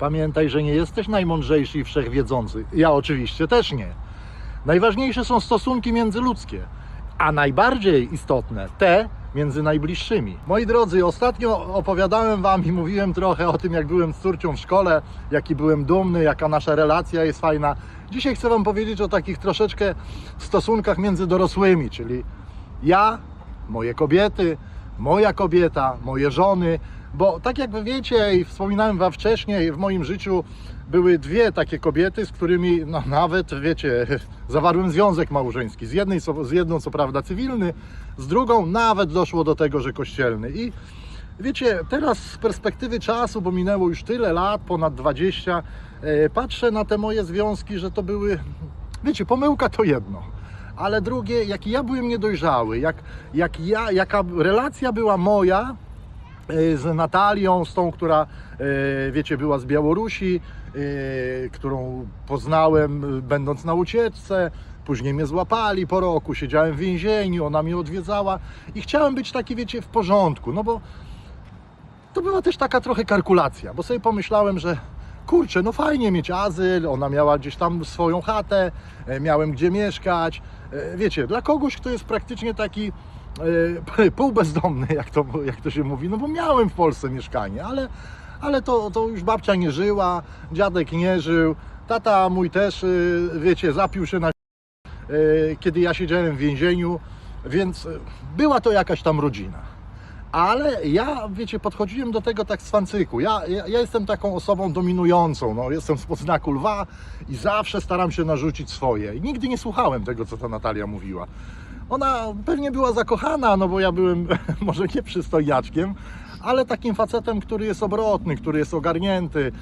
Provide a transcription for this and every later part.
Pamiętaj, że nie jesteś najmądrzejszy i wszechwiedzący. Ja oczywiście też nie. Najważniejsze są stosunki międzyludzkie, a najbardziej istotne te między najbliższymi. Moi drodzy, ostatnio opowiadałem Wam i mówiłem trochę o tym, jak byłem z córcią w szkole, jaki byłem dumny, jaka nasza relacja jest fajna. Dzisiaj chcę Wam powiedzieć o takich troszeczkę stosunkach między dorosłymi, czyli ja, moje kobiety, moja kobieta, moje żony, bo tak jak wy wiecie i wspominałem Wam wcześniej, w moim życiu były dwie takie kobiety, z którymi no, nawet, wiecie, zawarłem związek małżeński. Z, jednej, z jedną co prawda cywilny, z drugą nawet doszło do tego, że kościelny. I wiecie, teraz z perspektywy czasu, bo minęło już tyle lat, ponad 20, e, patrzę na te moje związki, że to były, wiecie, pomyłka to jedno. Ale drugie, jaki ja byłem niedojrzały, jak, jak ja, jaka relacja była moja z Natalią, z tą, która, e, wiecie, była z Białorusi, e, którą poznałem e, będąc na ucieczce. Później mnie złapali po roku, siedziałem w więzieniu, ona mnie odwiedzała i chciałem być taki, wiecie, w porządku, no bo to była też taka trochę kalkulacja, bo sobie pomyślałem, że kurczę, no fajnie mieć azyl, ona miała gdzieś tam swoją chatę, e, miałem gdzie mieszkać. E, Wiecie, dla kogoś, kto jest praktycznie taki e, półbezdomny, jak to, jak to się mówi, no bo miałem w Polsce mieszkanie, ale, ale to, to już babcia nie żyła, dziadek nie żył, tata mój też, e, wiecie, zapił się na e, kiedy ja siedziałem w więzieniu, więc e, była to jakaś tam rodzina. Ale ja, wiecie, podchodziłem do tego tak z fancyku. Ja, ja, ja jestem taką osobą dominującą. No, jestem z podznaku lwa i zawsze staram się narzucić swoje. I nigdy nie słuchałem tego, co ta Natalia mówiła. Ona pewnie była zakochana, no bo ja byłem może nie przystojniaczkiem, ale takim facetem, który jest obrotny, który jest ogarnięty,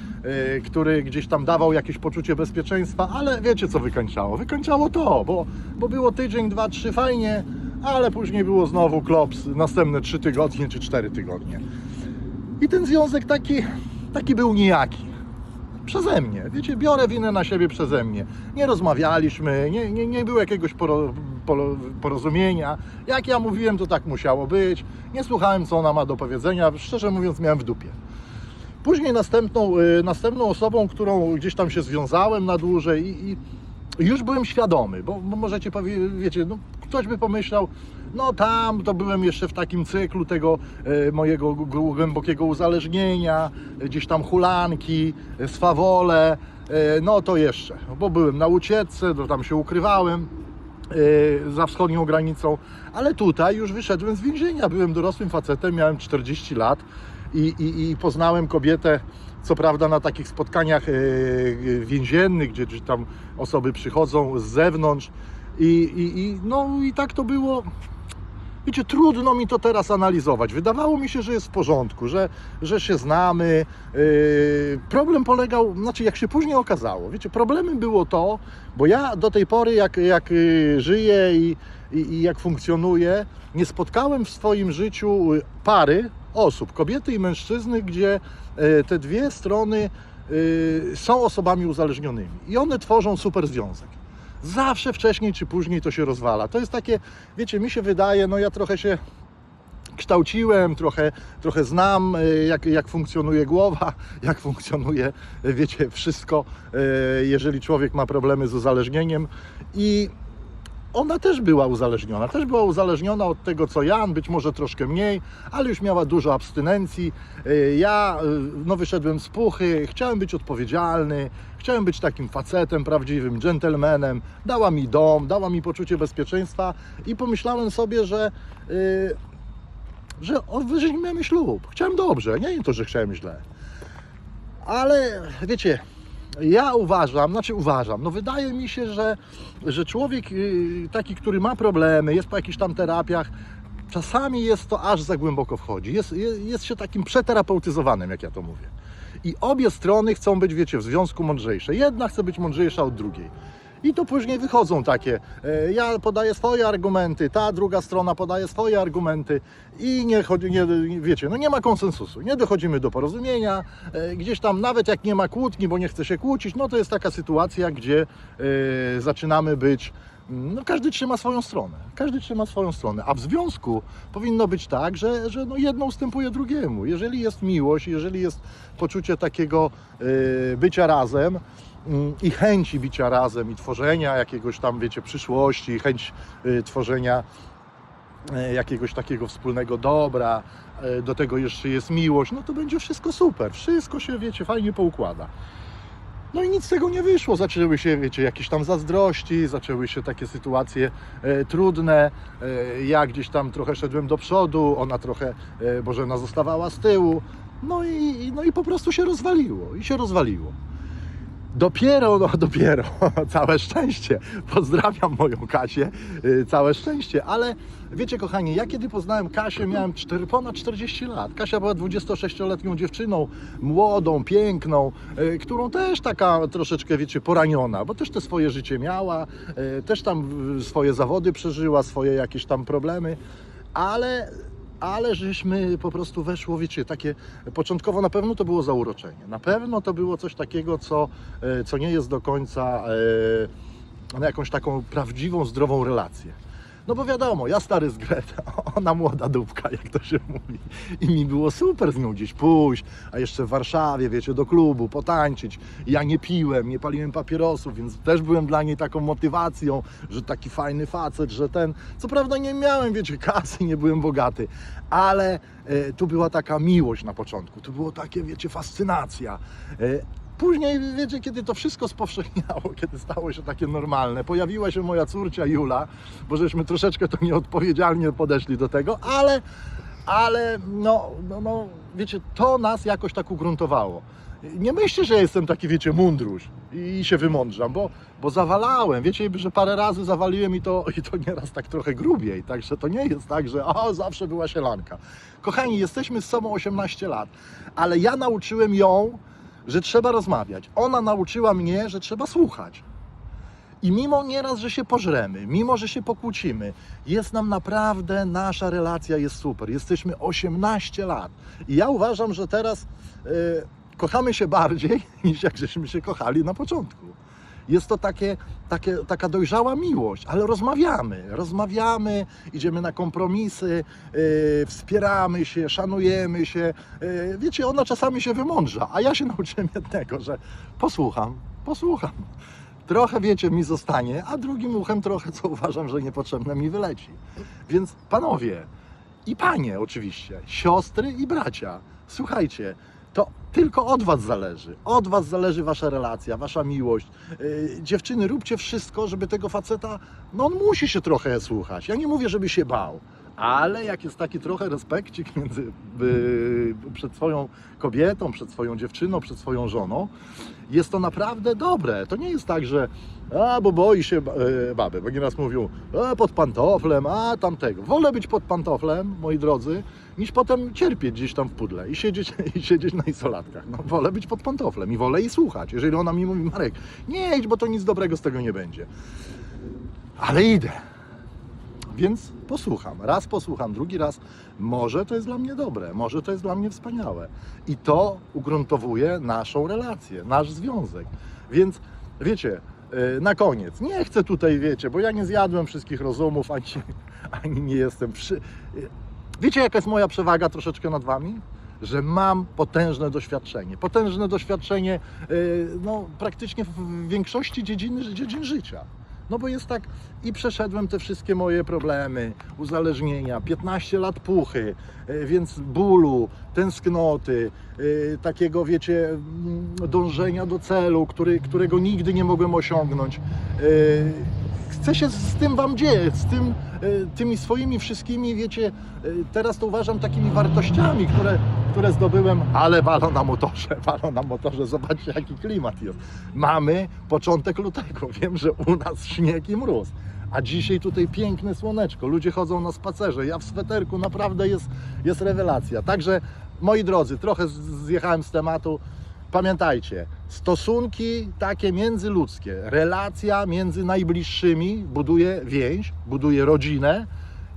yy, który gdzieś tam dawał jakieś poczucie bezpieczeństwa, ale wiecie co wykończało? Wykończało to, bo, bo było tydzień, dwa, trzy fajnie, ale później było znowu klops, następne trzy tygodnie czy cztery tygodnie. I ten związek taki, taki był nijaki. Przeze mnie, wiecie, biorę winę na siebie przeze mnie. Nie rozmawialiśmy, nie, nie, nie było jakiegoś poro, porozumienia. Jak ja mówiłem, to tak musiało być. Nie słuchałem, co ona ma do powiedzenia. Szczerze mówiąc, miałem w dupie. Później następną, y, następną osobą, którą gdzieś tam się związałem na dłużej i, i już byłem świadomy, bo, bo możecie powiedzieć, wiecie, no, ktoś by pomyślał, no tam to byłem jeszcze w takim cyklu tego e, mojego głębokiego uzależnienia, gdzieś tam hulanki, e, swawole, e, no to jeszcze, bo byłem na ucieczce, to tam się ukrywałem za wschodnią granicą, ale tutaj już wyszedłem z więzienia, byłem dorosłym facetem, miałem 40 lat i, i, i poznałem kobietę, co prawda na takich spotkaniach e, więziennych, gdzie, gdzie tam osoby przychodzą z zewnątrz i, i, i, no, i tak to było. Wiecie, trudno mi to teraz analizować. Wydawało mi się, że jest w porządku, że, że się znamy. Yy, problem polegał, znaczy jak się później okazało, wiecie, problemem było to, bo ja do tej pory, jak, jak yy, żyję i, i, i jak funkcjonuję, nie spotkałem w swoim życiu yy, pary osób, kobiety i mężczyzny, gdzie yy, te dwie strony są osobami uzależnionymi i one tworzą super związek zawsze wcześniej czy później to się rozwala. To jest takie, wiecie, mi się wydaje, no ja trochę się kształciłem, trochę, trochę znam, y, jak, jak funkcjonuje głowa, jak funkcjonuje, y, wiecie, wszystko, y, jeżeli człowiek ma problemy z uzależnieniem i ona też była uzależniona, też była uzależniona od tego co Jan, być może troszkę mniej, ale już miała dużo abstynencji. Y, Ja y, no, wyszedłem z puchy, chciałem być odpowiedzialny, chciałem być takim facetem, prawdziwym dżentelmenem. Dała mi dom, dała mi poczucie bezpieczeństwa i pomyślałem sobie, że, y, że weźmiemy ślub. Chciałem dobrze, nie to, że chciałem źle. Ale wiecie, ja uważam, znaczy uważam, no wydaje mi się, że, że człowiek y, taki, który ma problemy, jest po jakichś tam terapiach, czasami jest to aż za głęboko wchodzi. Jest, jest, jest się takim przeterapeutyzowanym, jak ja to mówię. I obie strony chcą być, wiecie, w związku mądrzejsze. Jedna chce być mądrzejsza od drugiej. I to później wychodzą takie, e, ja podaję swoje argumenty, ta druga strona podaje swoje argumenty i nie nie, wiecie, no nie ma konsensusu, nie dochodzimy do porozumienia, e, gdzieś tam nawet jak nie ma kłótni, bo nie chce się kłócić, no to jest taka sytuacja, gdzie e, zaczynamy być no każdy trzyma swoją stronę. Każdy trzyma swoją stronę. A w związku powinno być tak, że, że no jedno ustępuje drugiemu. Jeżeli jest miłość, jeżeli jest poczucie takiego y, bycia razem mm, i chęci bycia razem i tworzenia jakiegoś tam, wiecie, przyszłości, chęć y, tworzenia e, jakiegoś takiego wspólnego dobra, do tego jeszcze jest miłość, no to będzie wszystko super. Wszystko się, wiecie, fajnie poukłada. No i nic z tego nie wyszło. Zaczęły się, wiecie, jakieś tam zazdrości, zaczęły się takie sytuacje e, trudne. E, ja gdzieś tam trochę szedłem do przodu, ona trochę, e, Bożena zostawała z tyłu. No i, no i po prostu się rozwaliło. I się rozwaliło. Dopiero, no dopiero, całe szczęście. Pozdrawiam moją Kasię, y, całe szczęście. Ale wiecie, kochani, ja kiedy poznałem Kasię, miałem 4, ponad 40 lat. Kasia była 26-letnią dziewczyną, młodą, piękną, y, którą też taka troszeczkę, wiecie, poraniona, bo też te swoje życie miała, y, też tam swoje zawody przeżyła, swoje jakieś tam problemy, ale ale żeśmy po prostu weszło, wiecie, takie początkowo na pewno to było zauroczenie. Na pewno to było coś takiego, co, e, co nie jest do końca e, no, jakąś taką prawdziwą, zdrową relację. No bo wiadomo, ja stary z Greta, ona młoda dupka, jak to się mówi. I mi było super z nią gdzieś pójść, a jeszcze w Warszawie, wiecie, do klubu, potańczyć. Ja nie piłem, nie paliłem papierosów, więc też byłem dla niej taką motywacją, że taki fajny facet, że ten... Co prawda nie miałem, wiecie, kasy, nie byłem bogaty, ale e, tu była taka miłość na początku, tu było takie, wiecie, fascynacja. E, Później, wiecie, kiedy to wszystko spowszechniało, kiedy stało się takie normalne, pojawiła się moja córcia Jula, bo żeśmy troszeczkę to nieodpowiedzialnie podeszli do tego, ale, ale no, no, no, wiecie, to nas jakoś tak ugruntowało. Nie myślcie, że jestem taki, wiecie, mądruś i się wymądrzam, bo, bo zawalałem, wiecie, że parę razy zawaliłem i to, i to nieraz tak trochę grubiej, także to nie jest tak, że o, zawsze była sielanka. Kochani, jesteśmy z sobą 18 lat, ale ja nauczyłem ją, że trzeba rozmawiać. Ona nauczyła mnie, że trzeba słuchać. I mimo nieraz, że się pożremy, mimo, że się pokłócimy, jest nam naprawdę, nasza relacja jest super. Jesteśmy 18 lat. I ja uważam, że teraz e, kochamy się bardziej, niż jak żeśmy się kochali na początku. Jest to takie, takie, taka dojrzała miłość, ale rozmawiamy, rozmawiamy, idziemy na kompromisy, yy, wspieramy się, szanujemy się. Yy, wiecie, ona czasami się wymądrza, a ja się nauczyłem jednego, że posłucham, posłucham. Trochę, wiecie, mi zostanie, a drugim uchem trochę, co uważam, że niepotrzebne mi wyleci. Więc panowie i panie oczywiście, siostry i bracia, słuchajcie, to tylko od Was zależy. Od Was zależy Wasza relacja, Wasza miłość. Yy, dziewczyny, róbcie wszystko, żeby tego faceta, no on musi się trochę słuchać. Ja nie mówię, żeby się bał, ale jak jest taki trochę respekcik między, yy, przed swoją kobietą, przed swoją dziewczyną, przed swoją żoną, jest to naprawdę dobre. To nie jest tak, że a, bo boi się yy, baby, bo nieraz mówią, a, pod pantoflem, a tamtego. Wolę być pod pantoflem, moi drodzy, niż potem cierpieć gdzieś tam w pudle i siedzieć, i siedzieć na izolatkach. No, wolę być pod pantoflem i wolę jej słuchać. Jeżeli ona mi mówi, Marek, nie idź, bo to nic dobrego z tego nie będzie. Ale idę. Więc posłucham. Raz posłucham, drugi raz. Może to jest dla mnie dobre, może to jest dla mnie wspaniałe. I to ugruntowuje naszą relację, nasz związek. Więc wiecie, yy, na koniec, nie chcę tutaj, wiecie, bo ja nie zjadłem wszystkich rozumów, ani, ani nie jestem przy... Wiecie, jaka jest moja przewaga troszeczkę nad Wami? Że mam potężne doświadczenie. Potężne doświadczenie yy, no, praktycznie w większości dziedzin, dziedzin życia. No bo jest tak, i przeszedłem te wszystkie moje problemy, uzależnienia, 15 lat puchy, yy, więc bólu, tęsknoty, yy, takiego, wiecie, mm, dążenia do celu, który, którego nigdy nie mogłem osiągnąć. Chcę się z tym Wam dzielić, z tym, y, tymi swoimi wszystkimi, wiecie, y, teraz to uważam takimi wartościami, które, które zdobyłem, ale walą na motorze, walą na motorze, zobaczcie jaki klimat jest. Mamy początek lutego, wiem, że u nas śnieg i mróz, a dzisiaj tutaj piękne słoneczko, ludzie chodzą na spacerze, ja w sweterku, naprawdę jest, jest rewelacja. Także, moi drodzy, trochę zjechałem z tematu, Pamiętajcie, stosunki takie międzyludzkie, relacja między najbliższymi buduje więź, buduje rodzinę,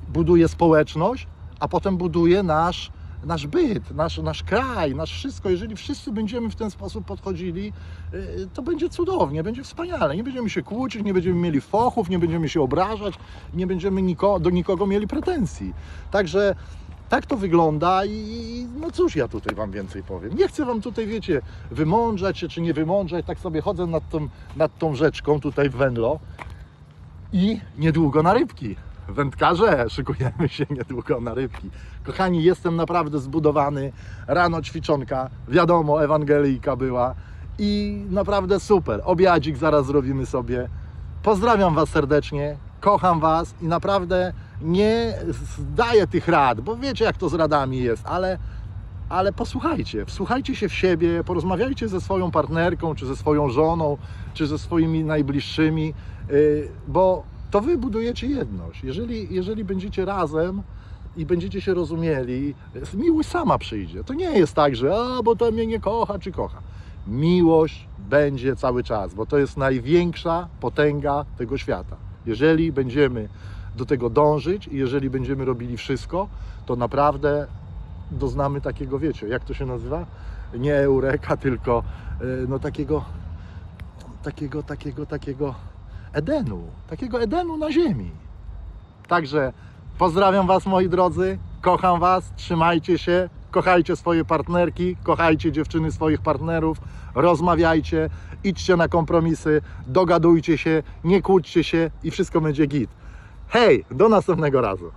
buduje społeczność, a potem buduje nasz, nasz byt, nasz, nasz kraj, nasz wszystko, jeżeli wszyscy będziemy w ten sposób podchodzili, y, to będzie cudownie, będzie wspaniale. Nie będziemy się kłócić, nie będziemy mieli fochów, nie będziemy się obrażać, nie będziemy niko, do nikogo mieli pretensji. Także tak to wygląda i no cóż ja tutaj Wam więcej powiem. Nie chcę Wam tutaj, wiecie, wymądrzać się czy nie wymądrzać, tak sobie chodzę nad tą, nad tą rzeczką tutaj w Węglo i niedługo na rybki. Wędkarze, szykujemy się niedługo na rybki. Kochani, jestem naprawdę zbudowany. Rano ćwiczonka, wiadomo, Ewangelijka była i naprawdę super. Obiadzik zaraz zrobimy sobie. Pozdrawiam Was serdecznie, kocham Was i naprawdę nie daję tych rad, bo wiecie jak to z radami jest, ale, ale posłuchajcie, wsłuchajcie się w siebie, porozmawiajcie ze swoją partnerką, czy ze swoją żoną, czy ze swoimi najbliższymi, yy, bo to Wy budujecie jedność. Jeżeli, jeżeli będziecie razem i będziecie się rozumieli, miłość sama przyjdzie. To nie jest tak, że a, bo to mnie nie kocha, czy kocha. Miłość będzie cały czas, bo to jest największa potęga tego świata. Jeżeli będziemy do tego dążyć i jeżeli będziemy robili wszystko, to naprawdę doznamy takiego, wiecie, jak to się nazywa? Nie eureka, tylko y, no takiego, takiego, takiego, takiego Edenu, takiego Edenu na ziemi. Także pozdrawiam Was moi drodzy, kocham Was, trzymajcie się, kochajcie swoje partnerki, kochajcie dziewczyny swoich partnerów, rozmawiajcie, idźcie na kompromisy, dogadujcie się, nie kłóćcie się i wszystko będzie git. Hej, do następnego razu.